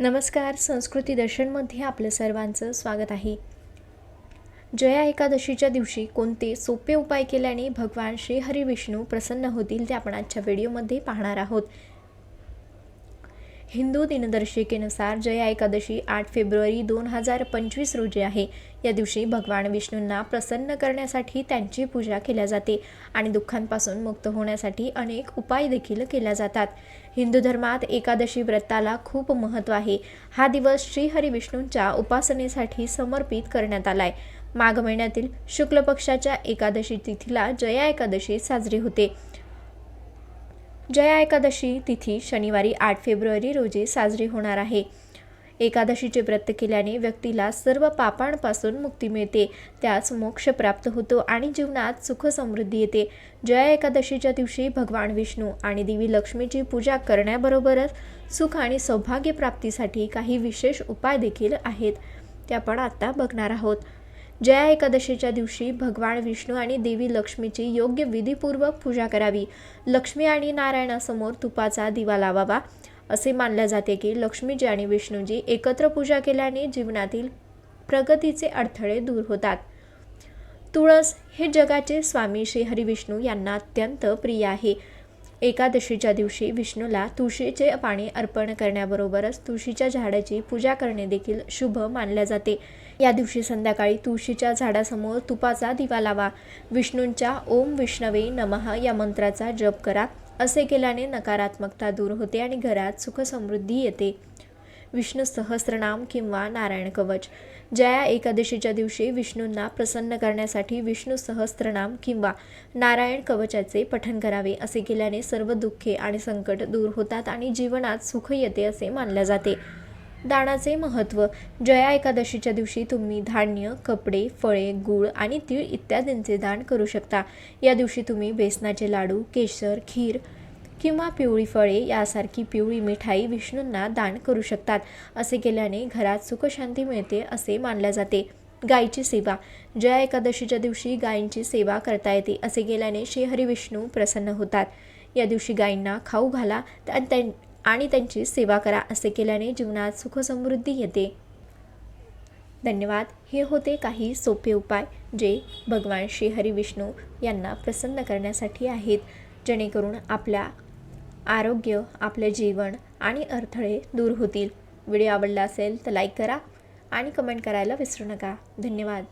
नमस्कार संस्कृती दर्शनमध्ये आपलं सर्वांचं स्वागत आहे. जया एकादशीच्या दिवशी कोणते सोपे उपाय केल्याने भगवान श्री हरी विष्णू प्रसन्न होतील ते आपण आजच्या व्हिडिओमध्ये पाहणार आहोत. हिंदू दिनदर्शिकेनुसार जया एकादशी आठ फेब्रुवारी दोन हजार पंचवीस रोजी आहे. या दिवशी भगवान विष्णूंना प्रसन्न करण्यासाठी त्यांची पूजा केल्या जाते आणि दुःखांपासून मुक्त होण्यासाठी अनेक उपाय देखील केल्या जातात. हिंदू धर्मात एकादशी व्रताला खूप महत्त्व आहे. हा दिवस श्रीहरी विष्णूंच्या उपासनेसाठी समर्पित करण्यात आलाय. माघ महिन्यातील शुक्ल पक्षाच्या एकादशी तिथीला जया एकादशी साजरी होते. जया एकादशी तिथी शनिवारी आठ फेब्रुवारी रोजी साजरी होणार आहे. एकादशीचे व्रत केल्याने व्यक्तीला सर्व पापांपासून मुक्ती मिळते. त्यास मोक्ष प्राप्त होतो आणि जीवनात सुख समृद्धी येते. जया एकादशीच्या दिवशी भगवान विष्णू आणि देवी लक्ष्मीची पूजा करण्याबरोबरच सुख आणि सौभाग्य प्राप्तीसाठी काही विशेष उपाय देखील आहेत. ते आपण आत्ता बघणार आहोत. जया एकादशीच्या दिवशी भगवान विष्णू आणि देवी लक्ष्मीची योग्य विधीपूर्वक पूजा करावी. लक्ष्मी आणि नारायणासमोर तुपाचा दिवा लावावा. असे मानले जाते की लक्ष्मीजी आणि विष्णूजी एकत्र पूजा केल्याने जीवनातील प्रगतीचे अडथळे दूर होतात. तुळस हे जगाचे स्वामी श्री हरिविष्णू यांना अत्यंत प्रिय आहे. एकादशीच्या दिवशी विष्णूला तुळशीचे पाणी अर्पण करण्याबरोबरच तुळशीच्या झाडाची पूजा करणे देखील शुभ मानले जाते. या दिवशी संध्याकाळी तुळशीच्या झाडासमोर तुपाचा दिवा लावा. विष्णूंच्या ओम विष्णवे नमः या मंत्राचा जप करा. असे केल्याने नकारात्मकता दूर होते आणि घरात सुखसमृद्धी येते. विष्णू सहस्रनाम किंवा नारायण कवच. जया एकादशीच्या दिवशी विष्णूंना प्रसन्न करण्यासाठी विष्णू सहस्रनाम किंवा नारायण कवचाचे पठण करावे असे केल्याने सर्व दुःखे आणि संकट दूर होतात आणि जीवनात सुख येते असे मानले जाते. दानाचे महत्त्व. जया एकादशीच्या दिवशी तुम्ही धान्य कपडे फळे गूळ आणि तीळ इत्यादींचे दान करू शकता. या दिवशी तुम्ही बेसनाचे लाडू केशर खीर किंवा पिवळी फळे यासारखी पिवळी मिठाई विष्णूंना दान करू शकतात असे केल्याने घरात सुखशांती मिळते असे मानले जाते. गायीची सेवा. जया एकादशीच्या दिवशी गायींची सेवा करता येते असे केल्याने श्रीहरी विष्णू प्रसन्न होतात. या दिवशी गायींना खाऊ घाला आणि त्यांची सेवा करा असे केल्याने जीवनात सुखसमृद्धी येते. धन्यवाद. हे होते काही सोपे उपाय जे भगवान श्री हरी विष्णू यांना प्रसन्न करण्यासाठी आहेत. जेणेकरून आपल्या आरोग्य आपले जीवन आणि अडथळे दूर होतील. व्हिडिओ आवडला असेल तर लाईक करा आणि कमेंट करायला विसरू नका. धन्यवाद.